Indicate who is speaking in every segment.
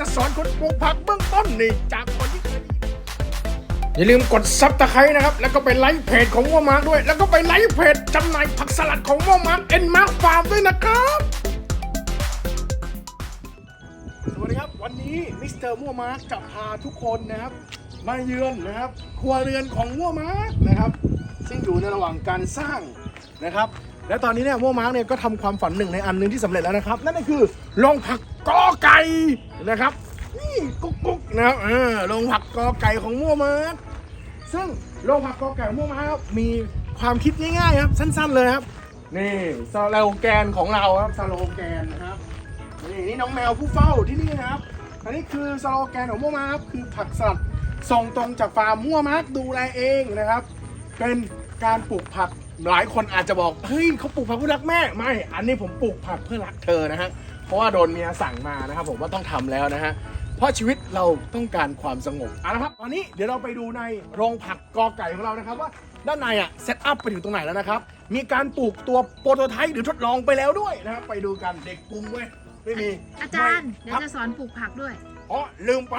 Speaker 1: จะสอนคนปลูกผักเบื้องต้นนี่จากคนที่อย่าลืมกดซับตะไคร้นะครับ แล้วก็ไปไลค์เพจของว่ามาร์กด้วย แล้วก็ไปไลค์เพจจำหน่ายผักสลัดของว่ามาร์กเอ็นมาร์กฟาร์มด้วยนะครับ สวัสดีครับ วันนี้มิสเตอร์มัวมาร์กจะพาทุกคนนะครับ มาเยือนนะครับ ครัวเรือนของมัวมาร์กนะครับ ซึ่งอยู่ในระหว่างการสร้างนะครับ และตอนนี้เนี่ยมัวมาร์กเนี่ยก็ทำความฝันหนึ่งในอันหนึงที่สำเร็จแล้วนะครับ นั่นก็คือโรงผัก กอไก่นะครับ นี่กุ๊กกุ๊กนะครับเออโรงผักกอไก่ของมั่วมาร์กซึ่งโรงผักกอไก่ของมั่วมาร์กครับมีความคิดง่ายๆครับ สั้นๆเลยครับ นี่สโลแกนของเราครับสโลแกนนะครับนี่นี่น้องแมวผู้เฝ้าที่นี่นะครับ อันนี้คือสโลแกนของมั่วมาร์ครับคือผักสลัดส่งตรงจากฟาร์มมั่วมาร์ดูแลเองนะครับ เป็นการปลูกผักหลายคนอาจจะบอกเฮ้ยเขาปลูกผักเพื่อรักแม่ไม่ อันนี้ผมปลูกผักเพื่อรักเธอนะฮะ ราะว่าโดนเมียสั่งมานะครับผมว่าต้องทำแล้วนะฮะเพราะชีวิตเราต้องการความสงบเอาละครับตอนนี้เดี๋ยวเราไปดูในโรงผักกอไก่ของเรานะครับว่าด้านในอะเซตอัพไปถึงตรงไหนแล้วนะครับ มีการปลูกตัวโปรโตไทป์หรือทดลองไปแล้วด้วยนะครับไปดูกันเด็กปรุงเว้ยไม่มี
Speaker 2: อาจารย์
Speaker 1: ไม่
Speaker 2: เดี๋ย
Speaker 1: ครั
Speaker 2: ว
Speaker 1: บ
Speaker 2: จะสอนปลูกผักด้วย
Speaker 1: อ๋อลืมไป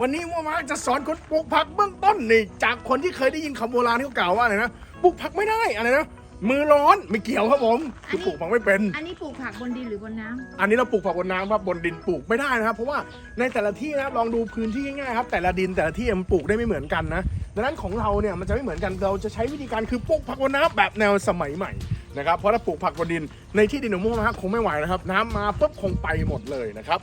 Speaker 1: วันนี้ว่ามาจะสอนคนปลูกผักเบื้องต้นนี่จากคนที่เคยได้ยินคำโบราณที่เขากล่าวว่าอะไรนะปลูกผักไม่ได้อะไรนะ มือร้อนไม่เกี่ยวครับผมคือปลูกผักไม่เป็น
Speaker 2: อันนี้ปลูกผักบนดินหรือบนน้ำ
Speaker 1: อันนี้เราปลูกผักบนน้ำครับบนดินปลูกไม่ได้นะครับ เพราะว่าในแต่ละที่นะครับลองดูพื้นที่ง่ายๆครับ แต่ละดินแต่ละที่มันปลูกได้ไม่เหมือนกันนะดังนั้นของเราเนี่ยมันจะไม่เหมือนกันเราจะใช้วิธีการคือปลูกผักบนน้ำแบบแนวสมัยใหม่นะครับเพราะถ้าปลูกผักบนดินในที่ดินของม่วงนะครับคงไม่ไหวนะครับ น้ำมาปุ๊บคงไปหมดเลยนะครับ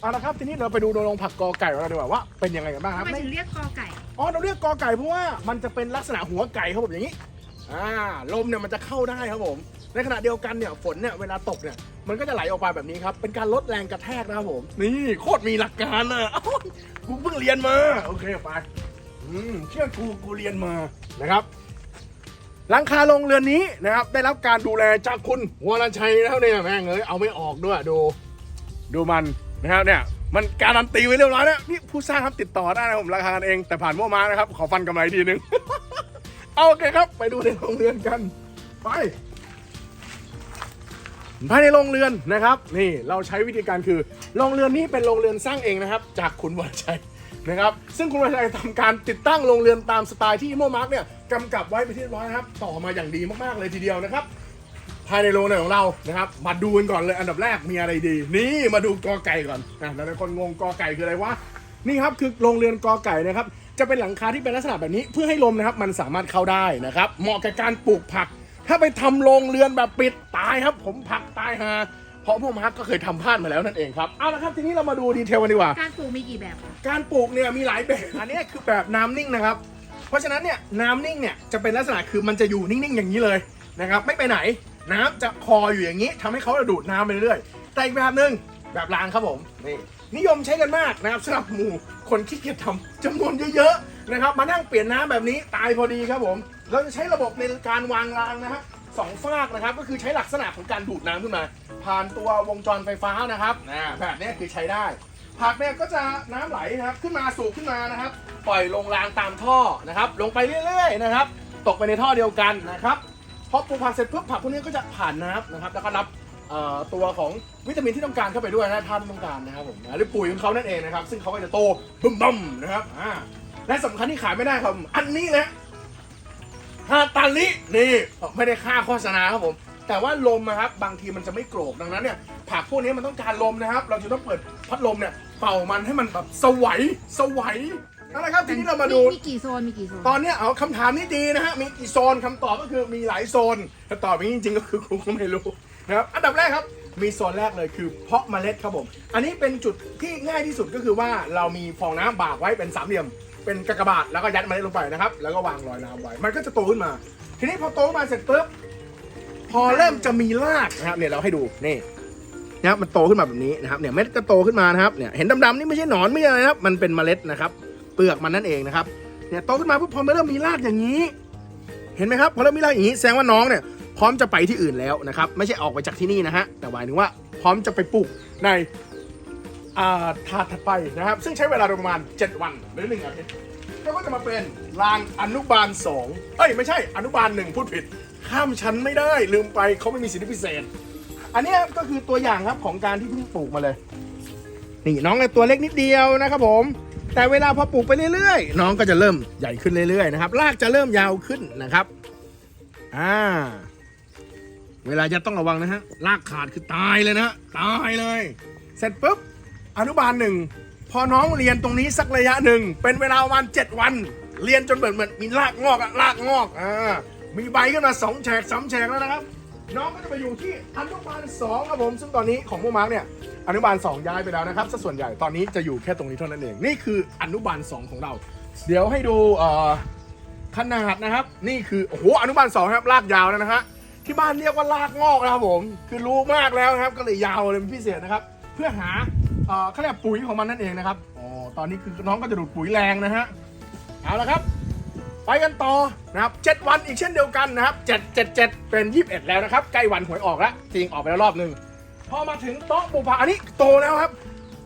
Speaker 1: เอาละครับทีนี้เราไปดูโรงผักกอไก่ของเราดีกว่าว่าเป็นยังไงกันบ้างค
Speaker 2: ทำ
Speaker 1: รับ
Speaker 2: ไม
Speaker 1: ใน
Speaker 2: ถึงเรียกกอไก่
Speaker 1: อ๋อเราเรียกกอไก่เพราะว่ามันจะเป็นลักษณะหัวไก่ครับผมอย่างนี้ อ่าลมเนี่ยมันจะเข้าได้ครับผม ในขณะเดียวกันเนี่ยฝนเนี่ยเวลาตกเนี่ยมันก็จะไหลออกมาแบบนี้ครับ เป็นการลดแรงกระแทกนะครับผม นี่โคตรมีหลักการอะกูเพิ่งเรียนมา โอเคไปอืมเชื่อกูกูเรียนมานะครับหลังคาโรงเรือนนี้นะครับ ได้รับการดูแลจากคุณวรชัยนะครับเนี่ยแม่งเอ้ยเอาไม่ออกด้วยดู ดูมันนะครับเนี่ยมันการันตีไว้เรียบร้อยแล้วนี่ผู้สร้างครับติดต่อได้นะผมราคากันเองแต่ผ่านม่วมานะครับ ขอฟันกำไรทีนึง โอเคครับ ไปดูในโรงเรือนกัน ไป ภายในโรงเรือนนะครับ นี่เราใช้วิธีการคือโรงเรือนนี้เป็นโรงเรือนสร้างเองนะครับ จากคุณวรชัยนะครับซึ่งคุณวรชัยทำการติดตั้งโรงเรือนตามสไตล์ที่โมมาร์กเนี่ยกำกับไว้เป็นที่เรียบร้อยนะครับ ต่อมาอย่างดีมากๆเลยทีเดียวนะครับ ภายในโรงเรือนของเรานะครับ มาดูกันก่อนเลยอันดับแรกมีอะไรดี นี่มาดูกอไก่ก่อนอะหลายคนงงกอไก่คืออะไรวะนี่ครับคือโรงเรือนกอไก่นะครับ จะเป็นหลังคาที่เป็นลักษณะแบบนี้เพื่อให้ลมนะครับ มันสามารถเข้าได้นะครับ เหมาะกับการปลูกผัก ถ้าไปทำโรงเรือนแบบปิดตายครับ ผมผักตายฮาเพราะพวกมาร์กก็เคยทำพลาดมาแล้วนั่นเองครับเอาละครับทีนี้เรามาดูดีเทลกันดีกว่า
Speaker 2: การปลูกมีกี่แบบคะ
Speaker 1: การปลูกเนี่ยมีหลายแบบอันนี้คือแบบน้ำนิ่งนะครับ เพราะฉะนั้นเนี่ยน้ำนิ่งเนี่ยจะเป็นลักษณะคือมันจะอยู่นิ่งๆ อย่างนี้เลยนะครับไม่ไปไหนน้ำจะคออยู่อย่างนี้ทำให้เขาดูดน้ำไปเรื่อยๆแต่อีกแบบหนึ่งแบบรางครับผมนี่นิยมใช้กันมากนะครับสำหรับหมู่ คนขี้เกียจทำจำนวนเยอะๆนะครับ มานั่งเปลี่ยนน้ำแบบนี้ตายพอดีครับผม เราจะใช้ระบบในการวางรางนะครับสองฟากนะครับ ก็คือใช้ลักษณะของการดูดน้ำขึ้นมา ผ่านตัววงจรไฟฟ้านะครับอ่าแบบนี้คือใช้ได้ผักเนี่ยก็จะน้ำไหลนะครับขึ้นมาสูบขึ้นมานะครับ ปล่อยลงรางตามท่อนะครับ ลงไปเรื่อยๆนะครับ ตกไปในท่อเดียวกันนะครับพอปลูกผักเสร็จปุ๊บผักพวกนี้ก็จะผ่านน้ำนะครับ แล้วก็รับ เอ่อตัวของวิตามินที่ต้องการเข้าไปด้วยนะท่านต้องการนะครับผมหรือปุ๋ยของเขานั่นเองนะครับ ซึ่งเขาก็จะโตบึ้มบัมนะครับอ่าและสำคัญที่ขายไม่ได้ครับ อันนี้นะฮาตาลินี่ไม่ได้ค่าโฆษณาครับผมแต่ว่าลมนะครับบางทีมันจะไม่โกรกดังนั้นเนี่ยผักพวกนี้มันต้องการลมนะครับ เราจะต้องเปิดพัดลมเนี่ยเป่ามันให้มันแบบสวัยสวัยนั่นแหละครับทีนี้เรามาดู
Speaker 2: มีกี่โซนมีกี่โซน
Speaker 1: ตอนเนี้ยเอาคำถามนี้ดีนะฮะมีกี่โซนคำตอบก็คือมีหลายโซนถ้าตอบอย่างนี้จริงๆก็คือคงก็ไม่รู้ นะครับอันดับแรกครับมีโซนแรกเลยคือเพาะเมล็ดครับผม อันนี้เป็นจุดที่ง่ายที่สุดก็คือว่าเรามีฟองน้ำบากไว้เป็นสามเหลี่ยม เป็นกากบาทแล้วก็ยัดเมล็ดลงไปนะครับ แล้วก็วางลอยน้ำไว้ มันก็จะโตขึ้นมา ทีนี้พอโตขึ้นมาเสร็จปุ๊บพอเริ่มจะมีรากนะครับเนี่ยเราให้ดูนี่นะครับมันโตขึ้นมาแบบนี้นะครับเนี่ยเม็ดก็โตขึ้นมานะครับเนี่ยเห็นดำๆนี่ไม่ใช่หนอนไม่ใช่อะไรนะครับมันเป็นเมล็ดนะครับ เปลือกมันนั่นเองนะครับเนี่ยโตขึ้นมาปุ๊บพอเริ่มมีรากอย่างนี้ เห็นไหมครับพอเริ่มมีรากอย่างนี้แสดงว่าน้องเนี่ย ร้อมจะไปที่อื่นแล้วนะครับ ไม่ใช่ออกไปจากที่นี่นะฮะ แต่หมายถึงว่าพร้อมจะไปปลูกในอ่าถาดถัดไปนะครับ ซึ่งใช้เวลาประมาณ 7 วันหรือหนึ่งอาทิตย์ก็จะมาเป็นรางอนุบาล 2 เอ้ยไม่ใช่อนุบาลหนึ่งพูดผิด ข้ามชั้นไม่ได้ลืมไปเขาไม่มีสิทธิพิเศษ อันนี้ก็คือตัวอย่างครับของการที่เพิ่งปลูกมาเลย นี่น้องเนี่ยตัวเล็กนิดเดียวนะครับผม แต่เวลาพอปลูกไปเรื่อยๆ น้องก็จะเริ่มใหญ่ขึ้นเรื่อยๆนะครับรากจะเริ่มยาวขึ้นนะครับ อ่า เวลาจะต้องระวังนะฮะรากขาดคือตายเลยนะตายเลย เสร็จปุ๊บอนุบาลหนึ่งพอน้องเรียนตรงนี้สักระยะหนึ่งเป็นเวลาประมาณเจ็ดวัน เรียนจนเหมือนเหมือนมีรากงอกอะรากงอกอ่ามีใบขึ้นมาสองแฉกสามแฉกแล้วนะครับ น้องก็จะไปอยู่ที่อนุบาลสองครับผมซึ่งตอนนี้ของพวกมาร์กเนี่ยอนุบาลสองย้ายไปแล้วนะครับซะส่วนใหญ่ตอนนี้จะอยู่แค่ตรงนี้เท่านั้นเอง นี่คืออนุบาลสองของเรา เดี๋ยวให้ดูเอ่อขนาดนะครับ นี่คือโอ้โหอนุบาลสองครับลากยาวแล้วนะฮะ ที่บ้านเรียกว่าลากงอกนะครับผม คือรู้มากแล้วนะครับ ก็เลยยาวเลยเป็นพิเศษนะครับ เพื่อหาเอ่อเขาเรียกปุ๋ยของมันนั่นเองนะครับอ๋อตอนนี้คือน้องก็จะดูดปุ๋ยแรงนะฮะเอาละครับ ไปกันต่อนะครับ7วันอีกเช่นเดียวกันนะครับ7 7 7เป็น21แล้วนะครับ ใกล้วันหวยออกแล้วจริงออกไปแล้วรอบหนึ่งพอมาถึงโต๊ะปูผักอันนี้โตแล้วครับ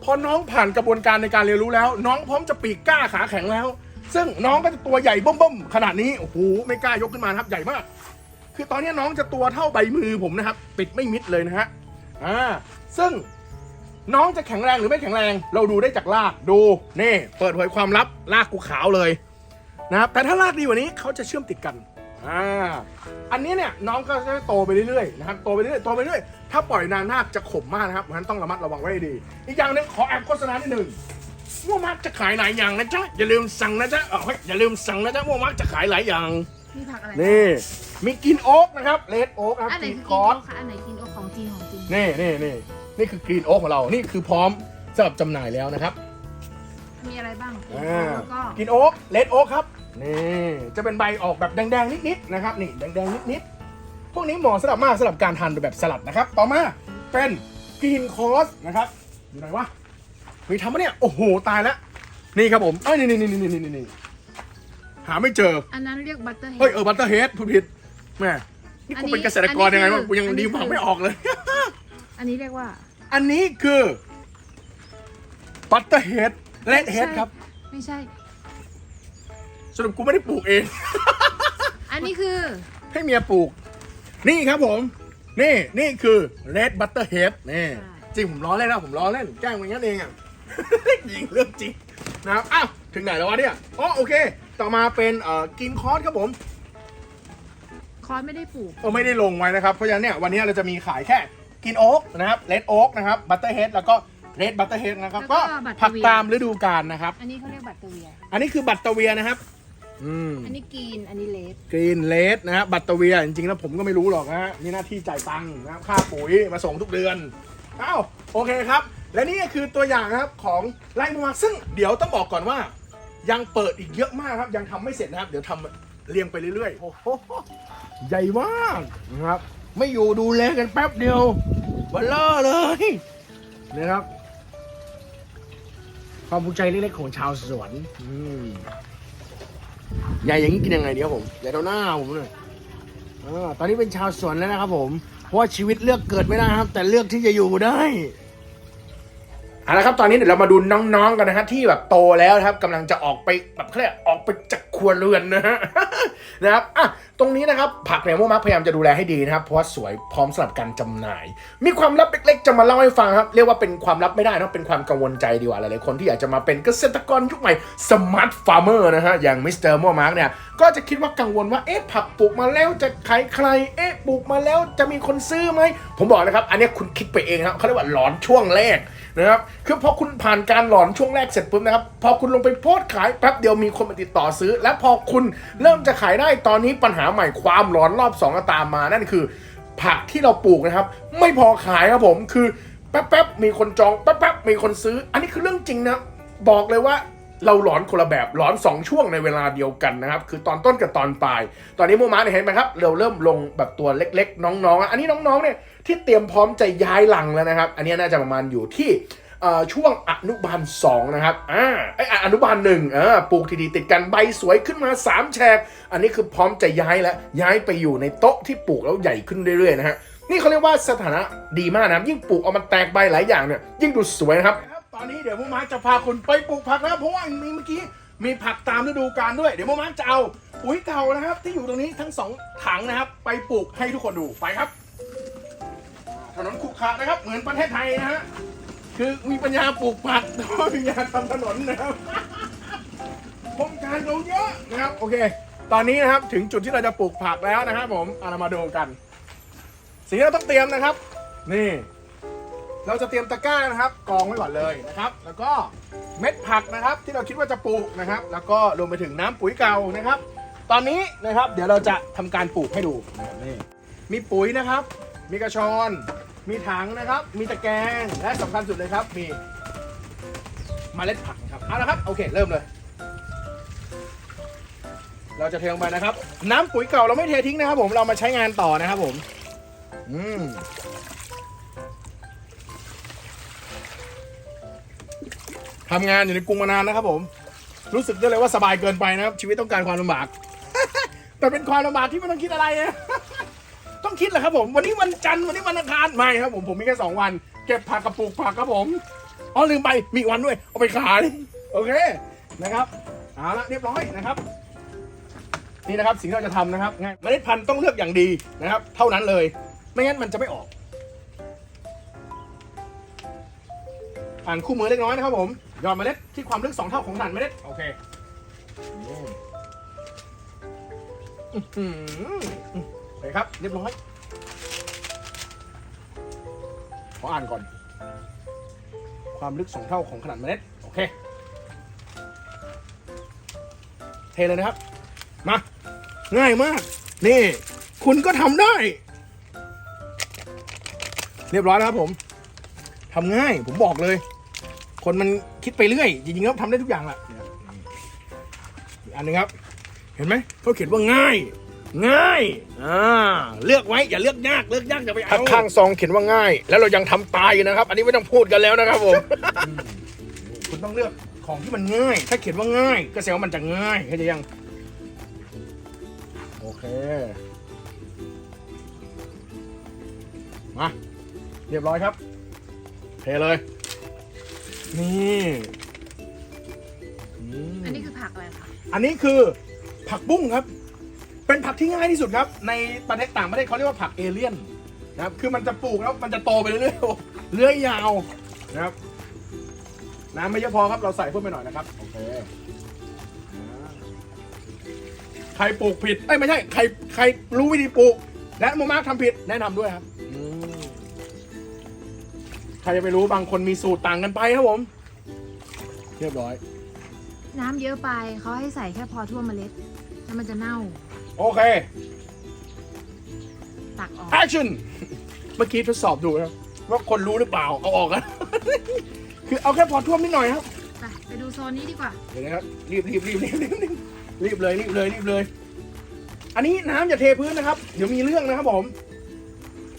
Speaker 1: พอน้องผ่านกระบวนการในการเรียนรู้แล้ว น้องพร้อมจะปีกกล้าขาแข็งแล้ว ซึ่งน้องก็จะตัวใหญ่บ้มๆขนาดนี้โอ้โหไม่กล้ายกขึ้นมานะครับใหญ่มาก คือตอนนี้น้องจะตัวเท่าใบมือผมนะครับ ปิดไม่มิดเลยนะฮะอ่าซึ่งน้องจะแข็งแรงหรือไม่แข็งแรง เราดูได้จากรากดูนี่ เปิดเผยความลับรากกูขาวเลยนะครับแต่ถ้ารากดีกว่านี้เขาจะเชื่อมติดกันอ่าอันนี้เนี่ยน้องก็จะโตไปเรื่อยๆนะครับโตไปเรื่อยๆโตไปเรื่อยๆถ้าปล่อยนานมากจะขมมากนะครับเพราะฉะนั้นต้องระมัดระวังไว้ให้ดี อีกอย่างหนึงขอแอบโฆษณานิดหนึ่งม่วงมักจะขายหลายอย่างนะจ๊ะอย่าลืมสั่งนะจ๊ะเออเฮ้ยอย่าลืมสั่งนะจ๊ะม่วงมักจะขายหลายอย่าง
Speaker 2: มีผักอะไร
Speaker 1: นี่ มีกินโอ๊กนะครับเลดโอ๊กครับ
Speaker 2: อันไหน
Speaker 1: กิน
Speaker 2: คือ
Speaker 1: ค
Speaker 2: กิน
Speaker 1: อ
Speaker 2: โอ๊
Speaker 1: ร์ส
Speaker 2: กคะอันไหนกินโอ๊กของจริงของจริง
Speaker 1: นี่นี่นี่นี่คือกรีนโอ๊กของเรา นี่คือพร้อมสำหรับจำหน่ายแล้วนะครับ
Speaker 2: มีอะไรบ้าง
Speaker 1: อ่า
Speaker 2: แล้วก็
Speaker 1: กินโอ๊กเลดโอ๊กครับ นี่ จะเป็นใบออกแบบแดงๆ นิดๆ นะครับ นี่แดงๆ นิดๆ พวกนี้เหมาะสำหรับมากสำหรับการทานแบบสลัดนะครับ ต่อมาเป็นกินคอสนะครับอยู่ไหนวะมีทำมะเนี่ย โอ้โห ตายแล้ว นี่ครับผมเอ้ยนี่นี่นี่นี่นี่นี่หาไม่เจอ
Speaker 2: อันนั้นเรียกบัตเตอร์เฮ
Speaker 1: เฮ้ย
Speaker 2: ด
Speaker 1: เออบัตเตอร์เฮดพูดผิด แม่นี่
Speaker 2: อัน
Speaker 1: กู
Speaker 2: นี้
Speaker 1: เป็นเกษตรกรยังไงวะ
Speaker 2: อันนี้
Speaker 1: กูยัง
Speaker 2: คือ
Speaker 1: ดีมากไม่ออกเลย
Speaker 2: อันนี้เรียกว่า
Speaker 1: อันนี้คือบัตเตอร์เฮดเลดเฮดครับ
Speaker 2: ไม่ใช่
Speaker 1: สรุปกูไม่ได้ปลูกเอง
Speaker 2: อันนี้คือ
Speaker 1: ให้เมียปลูก นี่ครับผม นี่นี่คือ red butterhead นี่
Speaker 2: ใช่
Speaker 1: จริงผมล้อเล่นนะผมล้อเล่นแกล้งมันงั้นเองอะจริงเรื่องจริงนะครับอ้าวถึงไหนแล้ววะเนี่ยอ๋อโอเค ต่อมาเป็นเอ่อกินคอร์สครับผม
Speaker 2: คอนไม่ได้ปลูก
Speaker 1: เออไม่ได้ลงไว้นะครับ เพราะฉะนั้นเนี่ยวันนี้เราจะมีขายแค่กินโอ๊กนะครับ red oak นะครับ butterhead แล้วก็ red butterhead นะครับ
Speaker 2: แล้วก็
Speaker 1: ก็
Speaker 2: บัตเตอร์
Speaker 1: ผัก
Speaker 2: เวีย
Speaker 1: ตามฤดูกาลนะครับ
Speaker 2: อันนี้เขาเรียกบัตเตอร์เวีย
Speaker 1: อันนี้คือบัตเตอร์เวียนะครับ อืม
Speaker 2: อันนี้กรีน อันนี้เลด
Speaker 1: กรีนเลสนะฮะบัตเตอร์เวียจริงๆแล้วผมก็ไม่รู้หรอกนะฮะมีหน้าที่จ่ายตังค์นะครับค่าปุ๋ยมาส่งทุกเดือนอ้าวโอเคครับ และนี่ก็คือตัวอย่างนะครับของไลน์มาซึ่งเดี๋ยวต้องบอกก่อนว่า ยังเปิดอีกเยอะมากครับ ยังทำไม่เสร็จนะครับ เดี๋ยวทำเรียงไปเรื่อยๆโอ้โห ใหญ่มากนะครับ ไม่อยู่ดูแลกันแป๊บเดียวเบลเลอร์เลยนะครับ ความภูมิใจเล็กๆของชาวสวนใหญ่อย่างนี้กินยังไงเดีครับผมใหญ่เท่าหน้าผมเลยอตอนนี้เป็นชาวสวนแล้วนะครับผม เพราะว่าชีวิตเลือกเกิดไม่ได้ครับ แต่เลือกที่จะอยู่ได้ เอาละครับตอนนี้เดี๋ยวเรามาดูน้องๆกันนะฮะที่แบบโตแล้วนะครับกำลังจะออกไปแบบเขาเรียกออกไปจากครัวเรือนนะฮะนะครับอะตรงนี้นะครับผักเนี่ยโมมักพยายามจะดูแลให้ดีนะครับ เพราะว่าสวยพร้อมสำหรับการจำหน่าย มีความลับเล็กๆ จะมาเล่าให้ฟังครับ เรียกว่าเป็นความลับไม่ได้นะเป็นความกังวลใจดีกว่าหลายๆคนที่อยากจะมาเป็นเกษตรกรยุคใหม่สมาร์ทฟาร์เมอร์นะฮะอย่างมิสเตอร์โมมาร์กเนี่ยก็จะคิดว่ากังวลว่าเอ๊ะผักปลูกมาแล้วจะขายใครเอ๊ะปลูกมาแล้วจะมีคนซื้อไหมผมบอกนะครับอันนี้คุณคิดไปเองครับเขาเรียกว่าหลอนช่วงแรก นะครับคือพอคุณผ่านการหลอนช่วงแรกเสร็จปุ๊บนะครับ พอคุณลงไปโพสขายแป๊บเดียวมีคนมาติดต่อซื้อ และพอคุณเริ่มจะขายได้ตอนนี้ปัญหาใหม่ความหลอนรอบสองก็ตามมานั่นคือ ผักที่เราปลูกนะครับ ไม่พอขายครับผมคือแป๊บๆมีคนจองแป๊บๆมีคนซื้อ อันนี้คือเรื่องจริงนะบอกเลยว่าเราหลอนคนละแบบหลอน 2 ช่วงในเวลาเดียวกันนะครับ คือตอนต้นกับตอนปลาย ตอนนี้โมมาเนี่ยเห็นไหมครับ เราเริ่มลงแบบตัวเล็กๆ น้องๆ อันนี้น้องๆเนี่ย ที่เตรียมพร้อมจะย้ายหลังแล้วนะครับ อันนี้น่าจะประมาณอยู่ที่ช่วงอนุบาล2นะครับอ่าไอยอะอนุบาลหนึ่งปลูกทีดีติดกันใบสวยขึ้นมาสามแฉก อันนี้คือพร้อมจะย้ายแล้ว ย้ายไปอยู่ในโต๊ะที่ปลูกแล้วใหญ่ขึ้นเรื่อยๆนะฮะ นี่เขาเรียกว่าสถานะดีมากนะครับยิ่งปลูกเอามันแตกใบหลายอย่างเนี่ย ยิ่งดูสวยนะครับ ตอนนี้เดี๋ยวพวกมาจะพาคุณไปปลูกผักนะครับเพราะว่ามีเมื่อกี้มีผักตามฤดูกาลด้วย เดี๋ยวพวกมาจะเอาปุ๋ยเก่านะครับ ที่อยู่ตรงนี้ทั้งสองถังนะครับ ไปปลูกให้ทุกคนดู ไปครับ ถนนขรุขระนะครับ เหมือนประเทศไทยนะฮะ คือมีปัญญาปลูกผักแต่ว่ามีปัญญาทำถนนนะครับโครงการเราเยอะนะครับ โอเค ตอนนี้นะครับถึงจุดที่เราจะปลูกผักแล้วนะครับผมเอาเรามาดูกัน สิ่งที่เราต้องเตรียมนะครับ นี่ เราจะเตรียมตะกร้านะครับ กองไว้ก่อนเลยนะครับ แล้วก็เม็ดผักนะครับ ที่เราคิดว่าจะปลูกนะครับ แล้วก็รวมไปถึงน้ำปุ๋ยเก่านะครับ ตอนนี้นะครับ เดี๋ยวเราจะทำการปลูกให้ดูนะครับนี่มีปุ๋ยนะครับ มีกระชอน มีถังนะครับ มีตะแกรงและสำคัญสุดเลยครับ มีเมล็ดผักครับเอาละครับ โอเค เริ่มเลย เราจะเทลงไปนะครับ น้ำปุ๋ยเก่าเราไม่เททิ้งนะครับ ผมเรามาใช้งานต่อนะครับผม อืมทำงานอยู่ในกรุงมานานนะครับผม รู้สึกได้เลยว่าสบายเกินไปนะครับ ชีวิตต้องการความลำบาก แต่เป็นความลำบากที่ไม่ต้องคิดอะไรนะ คิดแหละครับผมวันนี้วันจันทร์วันนี้วันอังคารไม่ครับผมผมมีแค่สองวัน เก็บผักกับปลูกผักครับผมอ๋อลืมไปมีอีกวันด้วยเอาไปขายโอเคนะครับเอาละเรียบร้อยนะครับ นี่นะครับสิ่งที่เราจะทำนะครับง่ายเมล็ดพันธุ์ต้องเลือกอย่างดีนะครับ เท่านั้นเลย ไม่งั้นมันจะไม่ออก อ่านคู่มือเล็กน้อยนะครับผมหยอดเมล็ดที่ความลึกสองเท่าของฐานเมล็ดโอเคอื้อหือ โอเคครับ เรียบร้อยขออ่านก่อน ความลึกสองเท่าของขนาดเมล็ด โอเค เทเลยนะครับ มา ง่ายมาก นี่ คุณก็ทำได้ เรียบร้อยแล้วครับผมทำง่าย ผมบอกเลย คนมันคิดไปเรื่อย จริงๆแล้วทำได้ทุกอย่างแหละเนี่ยอีกอันหนึงครับ เห็นไหมเขาเขียนว่าง่าย ง่ายอ่าเลือกไว้อย่าเลือกยากเลือกยากอย่าไปเอาข้างซองเขียนว่าง่าย แล้วเรายังทำตายอยู่นะครับ อันนี้ไม่ต้องพูดกันแล้วนะครับผม คุณต้องเลือกของที่มันง่าย ถ้าเขียนว่าง่าย ก็แสดงว่ามันจะง่ายเข้าใจยัง โอเค มา เรียบร้อยครับ เทเลย นี่อืม
Speaker 2: อันนี้คือผักอะไรคะ
Speaker 1: อันนี้คือผักบุ้งครับ เป็นผักที่ง่ายที่สุดครับ ในประเทศต่างประเทศเขาเรียกว่าผักเอเลี่ยนนะครับ คือมันจะปลูกแล้วมันจะโตไปเรื่อยๆเลื้อยยาวนะครับ น้ำไม่เยอะพอครับเราใส่เพิ่มไปหน่อยนะครับโอเคใครปลูกผิดเอ้ยไม่ใช่ใครใครรู้วิธีปลูก และโมมาร์ทำผิดแนะนำด้วยครับใครจะไปรู้บางคนมีสูตรต่างกันไปครับผม เรียบร้อย
Speaker 2: น้ำเยอะไปเขาให้ใส่แค่พอทั่วเมล็ดแล้วมันจะเน่า
Speaker 1: โอเค
Speaker 2: ตักออก
Speaker 1: action เมื่อกี้ทดสอบดูนะครับว่าคนรู้หรือเปล่า เอาออกกันคือเอาแค่พอท่วมนิดหน่อยครับ
Speaker 2: ไปไปดูโซนนี้ดีกว่า
Speaker 1: เดี๋ยวนะครับ รีบรีบรีบรีบรีบรีบรีบเลยรีบเลยรีบเลย อันนี้น้ำอย่าเทพื้นนะครับ เดี๋ยวมีเรื่องนะครับผม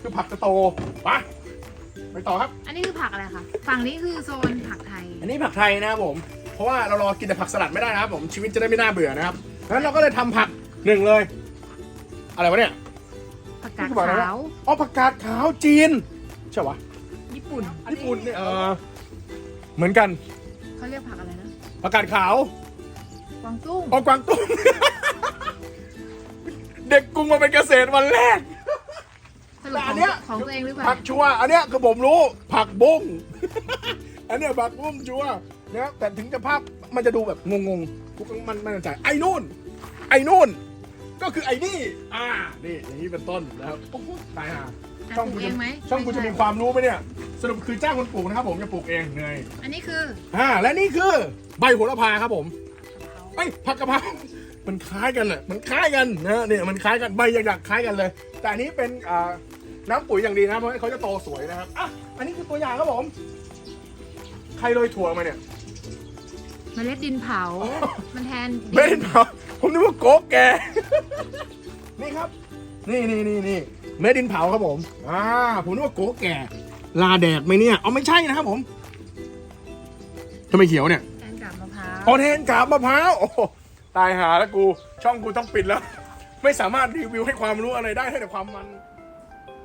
Speaker 1: คือผักจะโตไปไปต่อครับ
Speaker 2: อันนี้คือผักอะไรคะ ฝั่งนี้คือโซนผักไทย
Speaker 1: อันนี้ผักไทยนะครับผม เพราะว่าเรารอกินแต่ผักสลัดไม่ได้นะครับผม ชีวิตจะได้ไม่น่าเบื่อนะครับงั้นเราก็เลยทำผัก หนึ่งเลย อะไรวะเนี่ย
Speaker 2: ผักกาด
Speaker 1: นี่คือผักอะไรนะ
Speaker 2: ขาว
Speaker 1: อ๋อผักกาดขาวจีนใช่ปะ
Speaker 2: ญี่ปุ่น
Speaker 1: ญี่ปุ่นเนี่ยเออเหมือนกัน
Speaker 2: เขาเรียกผักอะไรนะ
Speaker 1: ผักกาดขาว
Speaker 2: กวางตุ้ง
Speaker 1: ออกกวางตุ้งเด็กกรุงมาเป็นเกษตรวันแรก
Speaker 2: สรุป
Speaker 1: แต่อั
Speaker 2: ขอนง
Speaker 1: เนี้ย
Speaker 2: ของตัวเองหรือเปล่า
Speaker 1: ผักชัวอันเนี้ยคือผมรู้ผักบุ้งอันเนี้ยผักบุ้งชัวนะครับแต่ถึงจะภาพมันจะดูแบบงงๆทุกมันมันจะไอ้นู่น ไอ้นู่น ก็คือไอ้นี่อ่านี่อย่างนี้เป็นต้นนะครับโอ้โหตายห่า
Speaker 2: อะ
Speaker 1: ช่อง
Speaker 2: ปลู
Speaker 1: คุณ
Speaker 2: กเอ
Speaker 1: จะ
Speaker 2: งไหม
Speaker 1: ช่องคุณจะมีความรู้ไหมเนี่ยสรุปคือจ้างคนปลูกนะครับผมจะปลูกเองเหนื่อย
Speaker 2: อันนี้คือ
Speaker 1: อ่าและนี่คือใบโหระพาครับผม
Speaker 2: กะเพรา
Speaker 1: ไอ้ยผักกะเพรา มันคล้ายกันอะมันคล้ายกันนะเนี่ยมันคล้ายกันใบอยากๆคล้ายกันเลย แต่อันนี้เป็นอ่าน้ำปุ๋ยอย่างดีนะเพราะเขาจะโตสวยนะครับอะอันนี้คือตัวอย่างครับผม ใครโรยถั่วมาเนี่ย
Speaker 2: เมล็ดดินเผา มันแทน
Speaker 1: ไม่ได้เผาผมนึกว่าโกแก นี่ครับ นี่นี่นี่นี่เม็ดดินเผาครับผม อ่า ผมนึกว่าโกแก่ลาแดดไหมเนี่ย เอาไม่ใช่นะครับผมทำไมเขียวเนี่ย
Speaker 2: แทนกับมะพร้าว
Speaker 1: พอเทนกาบมะพร้าว โอ้โหตายหาแล้วกู ช่องกูต้องปิดแล้ว ไม่สามารถรีวิวให้ความรู้อะไรได้ให้แต่ความมัน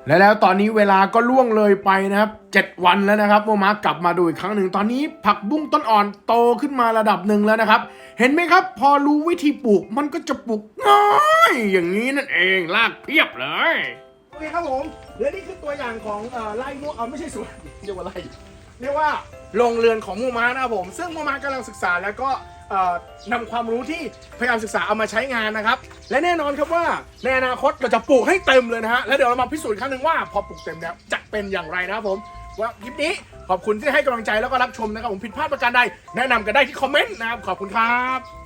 Speaker 1: และแล้วตอนนี้เวลาก็ล่วงเลยไปนะครับ 7 วันแล้วนะครับโมมากลับมาดูอีกครั้งหนึ่งตอนนี้ผักบุ้งต้นอ่อนโตขึ้นมาระดับหนึ่งแล้วนะครับ เห็นไหมครับ พอรู้วิธีปลูกมันก็จะปลูกง่ายอย่างนี้นั่นเองรากเพียบเลย โอเคครับผมเดี๋ยวนี่คือตัวอย่างของเอ่อไร่ม่วงเออไม่ใช่สวนเรียกว่าไร่เรียกว่าโรงเรือนของมูมานะครับผม ซึ่งมูมากำลังศึกษาแล้วก็เอ่อนำความรู้ที่พยายามศึกษาเอามาใช้งานนะครับ และแน่นอนครับว่าในอนาคตเราจะปลูกให้เต็มเลยนะฮะ แล้วเดี๋ยวเรามาพิสูจน์ครั้งหนึ่งว่าพอปลูกเต็มแล้วจะเป็นอย่างไรนะครับผมว่าคลิปนี้ขอบคุณที่ให้กำลังใจแล้วก็รับชมนะครับผมผิดพลาดประการใดแนะนำกันได้ที่คอมเมนต์นะครับขอบคุณครับ